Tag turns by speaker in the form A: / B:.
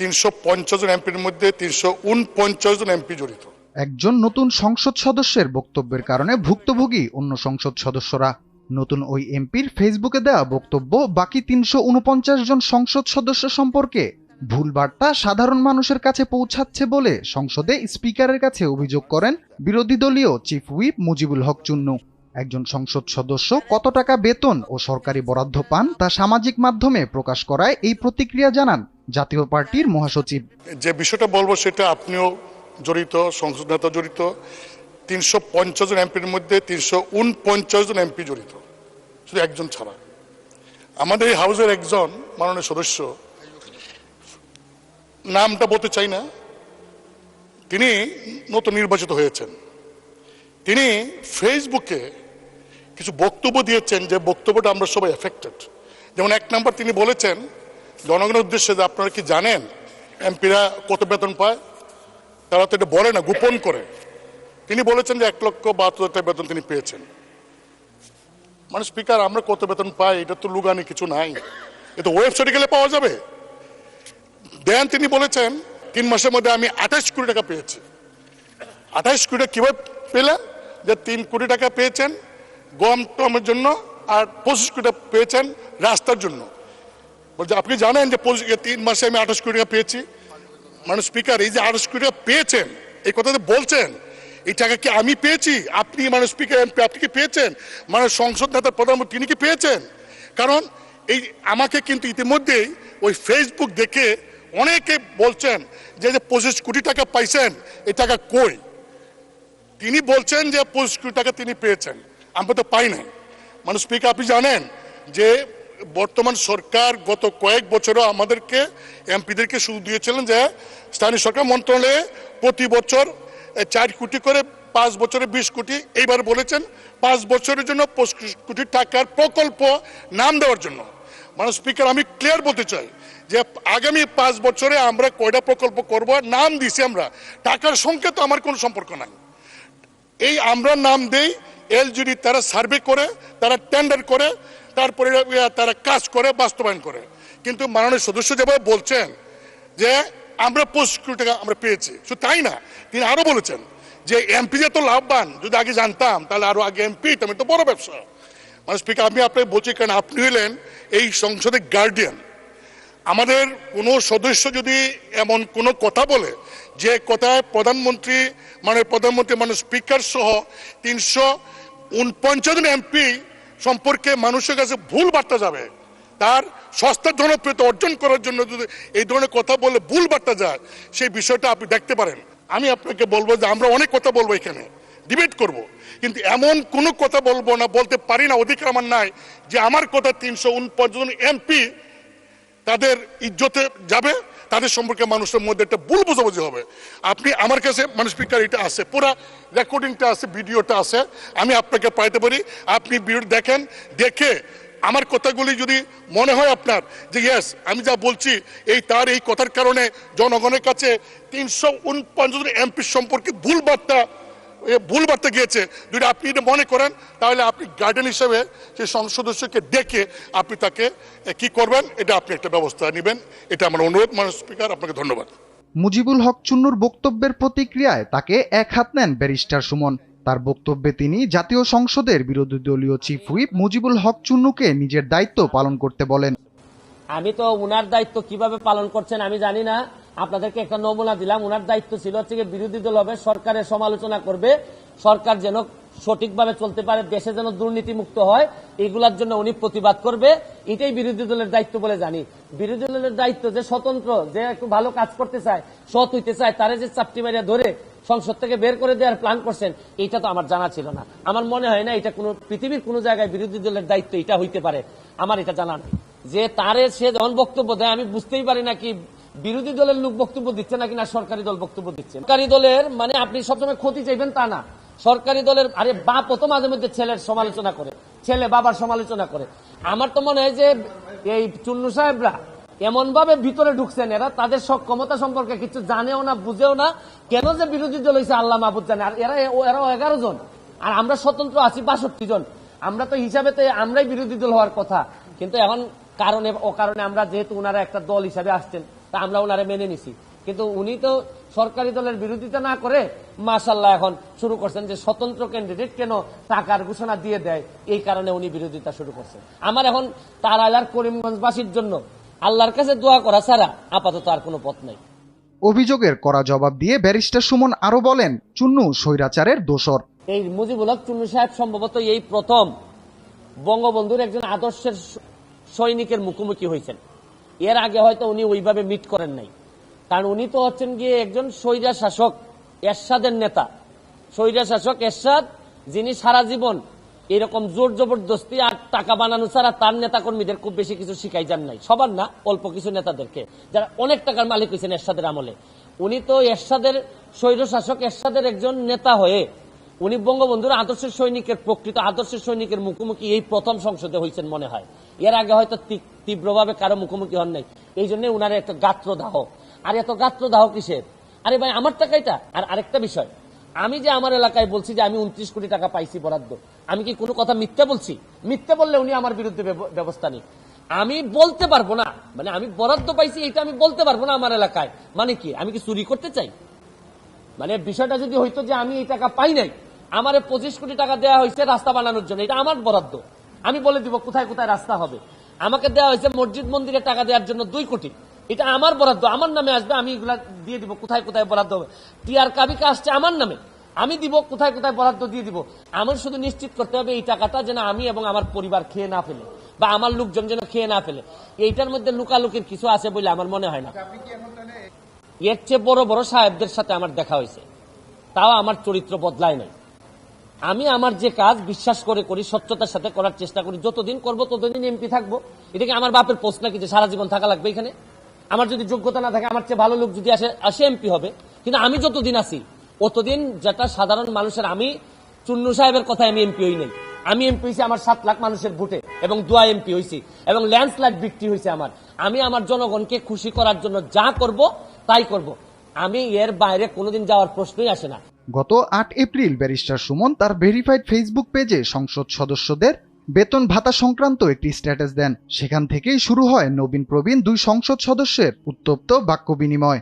A: তিনশো পঞ্চাশ জন এমপির মধ্যে তিনশো উনপঞ্চাশ জন এমপি জড়িত।
B: একজন নতুন সংসদ সদস্যের বক্তব্যের কারণে ভুক্তভোগী অন্য সংসদ সদস্যরা। নতুন ওই এমপির ফেসবুকে দেওয়া বক্তব্য, বাকি তিনশো উনপঞ্চাশ জন সংসদ সদস্য সম্পর্কে ভুল বার্তা সাধারণ মানুষের কাছে পৌঁছাচ্ছে বলে সংসদে স্পিকারের কাছে অভিযোগ করেন বিরোধী দলীয় চিফ হুইপ মুজিবুল হক চুন্নু। একজন সংসদ সদস্য কত টাকা বেতন ও সরকারি বরাদ্দ পান তা সামাজিক মাধ্যমে প্রকাশ করায় এই প্রতিক্রিয়া জানান জাতীয় পার্টির মহাসচিব।
A: যে বিষয়টা বলব সেটা আপনিও জড়িত, সংসদ নেতা জড়িত, তিনশো পঞ্চাশ জন এমপির মধ্যে তিনশো উনপঞ্চাশ জন এমপি জড়িত, শুধু একজন ছাড়া। আমাদের এই হাউসের একজন মাননীয় সদস্য, নামটা বলতে চাই না, তিনি নতুন নির্বাচিত হয়েছেন। তিনি ফেসবুকে কিছু বক্তব্য দিয়েছেন যে বক্তব্যটা আমরা সবাই এফেক্টেড যেমন এক নাম্বার তিনি বলেছেন, জনগণের উদ্দেশ্যে যে আপনারা কি জানেন, এমপিরা কত বেতন পায়? তারা তো এটা বলে না, গোপন করে। তিনি বলেছেন যে এক লক্ষ বাহাত্তর টাকা বেতন তিনি পেয়েছেন। মানে স্পিকার আমরা কত বেতন পাই? এটা তো লুগানি কিছু নাই। এটা ওয়েবসাইটে গেলে পাওয়া যাবে। দেন তিনি বলেছেন, তিন মাসের মধ্যে আমি আঠাশ কোটি টাকা পেয়েছি। আঠাশ কোটি টাকা কীভাবে পেলেন যে তিন কোটি টাকা পেয়েছেন গম টমের জন্য আর পঁচিশ কোটি টাকা পেয়েছেন রাস্তার জন্য। বলছে, আপনি জানেন যে তিন মাসে আমি আঠাশ কোটি টাকা পেয়েছি। মানে স্পিকার এই যে আঠাশ কোটি টাকা পেয়েছেন, এই কথা যে বলছেন, এই টাকা কি আমি পেয়েছি? আপনি মানে স্পিকার এমপি আপনি কি পেয়েছেন? মানে সংসদ নেতার প্রধানমন্ত্রী, তিনি কি পেয়েছেন? কারণ এই আমাকে কিন্তু ইতিমধ্যেই ওই ফেসবুক দেখে অনেকে বলছেন যে যে পঁচিশ কোটি টাকা পাইছেন, এই টাকা কই? তিনি বলছেন যে পঁচিশ কোটি টাকা তিনি পেয়েছেন। আমরা তো পাই নাই। মানে স্পিকার আপনি জানেন যে বর্তমান সরকার গত কয়েক বছরও আমাদেরকে, এমপিদেরকে সুযোগ দিয়েছিলেন যে স্থানীয় সরকার মন্ত্রণালয়ে প্রতি বছর চার কোটি করে পাঁচ বছরে বিশ কোটি, এইবার বলেছেন পাঁচ বছরের জন্য পঁচিশ কোটি টাকার প্রকল্প নাম দেওয়ার জন্য। মানে স্পিকার আমি ক্লিয়ার বলতে চাই যে আগামী পাঁচ বছরে আমরা কয়টা প্রকল্প করব নাম দিছি আমরা। টাকার সঙ্গে তো আমার কোনো সম্পর্ক নাই। এই আমরা নাম দেই এলজিডি তারা সার্ভে করে, তারা টেন্ডার করে, তারপরে তারা কাজ করে, বাস্তবায়ন করে। কিন্তু মাননীয় সদস্য যেভাবে বলছেন যে আমরা পঁচিশ কোটি টাকা আমরা পেয়েছি, শুধু তাই না, তিনি আরও বলেছেন যে এমপি যে তো লাভবান, যদি আগে জানতাম, তাহলে আরও আগে এমপি তেমন তো বড় ব্যবসা। মানে স্পিকার আমি আপনাকে বলছি, কারণ আপনি হলেন এই সংসদের গার্ডিয়ান আমাদের কোনো সদস্য যদি এমন কোনো কথা বলে, যে কথায় প্রধানমন্ত্রী মানে প্রধানমন্ত্রী মানে স্পিকার সহ তিনশো উনপঞ্চাশ এমপি সম্পর্কে মানুষের কাছে ভুল বার্তা যাবে। তার সস্তার জনপ্রিয়তা অর্জন করার জন্য যদি এই ধরনের কথা বলে ভুল বার্তা যায়, সেই বিষয়টা আপনি দেখতে পারেন। আমি আপনাকে বলব যে আমরা অনেক কথা বলব এখানে ডিবেট করব। কিন্তু এমন কোনো কথা বলব না, বলতে পারি না, অধিকার আমার নাই যে আমার কথা তিনশো উনপঞ্চাশ এমপি তাদের ইজ্জতে যাবে তাদের সম্পর্কে মানুষের মধ্যে একটা ভুল বোঝাবুঝি হবে। আপনি আমার কাছে মানে স্পিকার এটা আছে, পুরা রেকর্ডিংটা আছে, ভিডিওটা আছে, আমি আপনাকে পাইতে পারি। আপনি ভিডিও দেখেন, দেখে আমার কথাগুলি যদি মনে হয় আপনার যে ইয়েস আমি যা বলছি, এই তার এই কথার কারণে জনগণের কাছে তিনশো উনপঞ্চাশ এমপি সম্পর্কে ভুল বার্তা ভুল বার্তা গিয়েছে। যদি আপনি এটা মনে করেন তাহলে আপনি গার্ডেন হিসেবে সেই সংসদ সদস্যকে ডেকে আপনি তাকে কি করবেন এটা আপনি একটা ব্যবস্থা নেবেন। এটা আমার অনুরোধ মানুষ স্পিকার আপনাকে ধন্যবাদ।
B: মুজিবুল হক চুন্নুর বক্তব্যের প্রতিক্রিয়ায় তাকে এক হাত নেন ব্যারিস্টার সুমন। তার বক্তব্যে তিনি জাতীয় সংসদের বিরোধী দলীয় চিফ হুইপ মুজিবুল হক চুন্নুকে নিজের দায়িত্ব পালন করতে বলেন।
C: আমি তো উনার দায়িত্ব কীভাবে পালন করছেন আমি জানি না। আপনাদেরকে একটা নমুনা দিলাম, উনার দায়িত্ব ছিল হচ্ছে বিরোধী দল হবে, সরকারের সমালোচনা করবে, সরকার যেন সঠিকভাবে চলতে পারে, দেশে যেন দুর্নীতি মুক্ত হয়, এগুলার জন্য উনি প্রতিবাদ করবে, এটাই বিরোধী দলের দায়িত্ব বলে জানি। বিরোধী দলের দায়িত্ব যে স্বতন্ত্র, যে একটু ভালো কাজ করতে চায়, সৎ হইতে চায়, তারে যে চাপটি মারিয়া ধরে সংসদ থেকে বের করে দেওয়ার প্ল্যান করছেন এটা তো আমার জানা ছিল না। আমার মনে হয় না এটা কোনো, পৃথিবীর কোনো জায়গায় বিরোধী দলের দায়িত্ব এটা হইতে পারে। আমার এটা জানা নেই। যে তারে সে যখন বক্তব্য দেয়, আমি বুঝতেই পারি না কি বিরোধী দলের লোক বক্তব্য দিচ্ছে নাকি না সরকারি দল বক্তব্য দিচ্ছে? সরকারি দলের মানে আপনি সবসময় ক্ষতি চাইবেন তা না। সরকারি দলের, আরে বাপও তো মাঝে মধ্যে ছেলের সমালোচনা করে, ছেলে বাবার সমালোচনা করে। আমার তো মনে হয় যে এই চুন্নু সাহেবরা এমন ভাবে ভিতরে ঢুকছেন এরা, তাদের সক্ষমতা সম্পর্কে কিছু জানেও না, বুঝেও না, কেন যে বিরোধী দল হয়েছে আল্লাহ মাহবুদ জানে। আর এরা, এরাও এগারো জন। আর আমরা স্বতন্ত্র আছি বাষট্টি জন। আমরা তো হিসাবে তো আমরাই বিরোধী দল হওয়ার কথা। কিন্তু এখন কারণে ও কারণে আমরা যেহেতু ওনারা একটা দল হিসাবে আসছেন তা আমরা ওনারে মেনে নিছি। কিন্তু উনি তো সরকারি দলের বিরোধিতা না করে মাসাল্লাহ এখন শুরু করছেন যে স্বতন্ত্র ক্যান্ডিডেট কেন টাকার ঘোষণা দিয়ে দেয় এই কারণে উনি বিরোধিতা শুরু করছেন। আমার এখন তারাইলার করিমগঞ্জবাসীর জন্য আল্লাহর কাছে দোয়া করা ছাড়া আপাতত আর কোনো পথ নাই।
B: অভিযোগের করা জবাব দিয়ে ব্যারিস্টার সুমন আরও বলেন চুন্নু স্বৈরাচারের দোসর
C: এই মুজিবুল হক চুন্নু সাহেব সম্ভবত এই প্রথম বঙ্গবন্ধুর একজন আদর্শের সৈনিকের মুখোমুখি হয়েছেন। এর আগে হয়তো উনি ওইভাবে মিট করেন নাই। কারণ উনি তো হচ্ছেন গিয়ে একজন স্বৈরা শাসক, এরশাদের নেতা। স্বৈরা শাসক এরশাদ, যিনি সারা জীবন এরকম জোর জবরদস্তি আর টাকা বানানো ছাড়া তার নেতা কর্মীদের খুব বেশি কিছু শিখাই যান নাই। সবার না, অল্প কিছু নেতাদেরকে। যারা অনেক টাকার মালিক হয়েছেন এরশাদের আমলে। উনি তো এরশাদের স্বৈর শাসক, এরশাদের একজন নেতা হয়ে উনি বঙ্গবন্ধুর আদর্শের সৈনিকের প্রকৃত আদর্শের সৈনিকের মুখোমুখি এই প্রথম সংসদে হয়েছেন মনে হয়। এর আগে হয়তো তীব্রভাবে কারও মুখোমুখি হন নাই। এই জন্য উনার একটা গাত্রদাহ। আর এত গাত্রদাহ কিসের? আরে ভাই, আমার টাকাইটা আর আরেকটা বিষয়। আমি যে আমার এলাকায় বলছি যে আমি উনত্রিশ কোটি টাকা পাইছি বরাদ্দ, আমি কি কোনো কথা মিথ্যা বলছি? মিথ্যা বললে উনি আমার বিরুদ্ধে ব্যব- ব্যবস্থা নেই আমি বলতে পারব না। মানে আমি বরাদ্দ পাইছি, এটা আমি বলতে পারব না আমার এলাকায়। মানে কি? আমি কি চুরি করতে চাই? মানে বিষয়টা যদি হইতো যে আমি এই টাকা পাই নাই আমার পঁচিশ কোটি টাকা দেওয়া হয়েছে রাস্তা বানানোর জন্য। এটা আমার বরাদ্দ। আমি বলে দিব কোথায় কোথায় রাস্তা হবে। আমাকে দেওয়া হয়েছে মসজিদ মন্দিরে টাকা দেওয়ার জন্য দুই কোটি। এটা আমার বরাদ্দ। আমার নামে আসবে, আমি এগুলা দিয়ে দিব। কোথায় কোথায় বরাদ্দ হবে? টিআর কাবিকা আসছে আমার নামে। আমি দিব, কোথায় কোথায় বরাদ্দ দিয়ে দিব। আমার শুধু নিশ্চিত করতে হবে এই টাকাটা যেন আমি এবং আমার পরিবার খেয়ে না ফেলে বা আমার লোকজন যেন খেয়ে না ফেলে। এইটার মধ্যে লুকালুকির কিছু আছে বলে আমার মনে হয় না। এর চেয়ে বড় বড় সাহেবদের সাথে আমার দেখা হয়েছে। তাও আমার চরিত্র বদলায় নাই। আমি আমার যে কাজ বিশ্বাস করে করি স্বচ্ছতার সাথে করার চেষ্টা করি, যতদিন করব ততদিন এমপি থাকব। এটা কি আমার বাপের পোস্ট নাকি যে সারা জীবন থাকা লাগবে এখানে? আমার যদি যোগ্যতা না থাকে, আমার চেয়ে ভালো লোক যদি আসে আসে এমপি হবে। কিন্তু আমি যতদিন আছি, অতদিন যেটা সাধারণ মানুষের, আমি চুন্নু সাহেবের কথায় আমি এমপি হই নাই। আমি এমপি হয়েছি আমার সাত লাখ মানুষের ভোটে এবং দুয়া এমপি হয়েছি এবং ল্যান্ডস্লাইড বিক্রি হয়েছে আমার। আমি আমার জনগণকে খুশি করার জন্য যা করব, তাই করব। আমি এর বাইরে কোনোদিন যাওয়ার প্রশ্নই আসে না।
B: গত আট এপ্রিল ব্যারিস্টার সুমন তার ভেরিফাইড ফেসবুক পেজে সংসদ সদস্যদের বেতন ভাতা সংক্রান্ত একটি স্ট্যাটাস দেন। সেখান থেকেই শুরু হয় নবীন প্রবীণ দুই সংসদ সদস্যের উত্তপ্ত বাক্য বিনিময়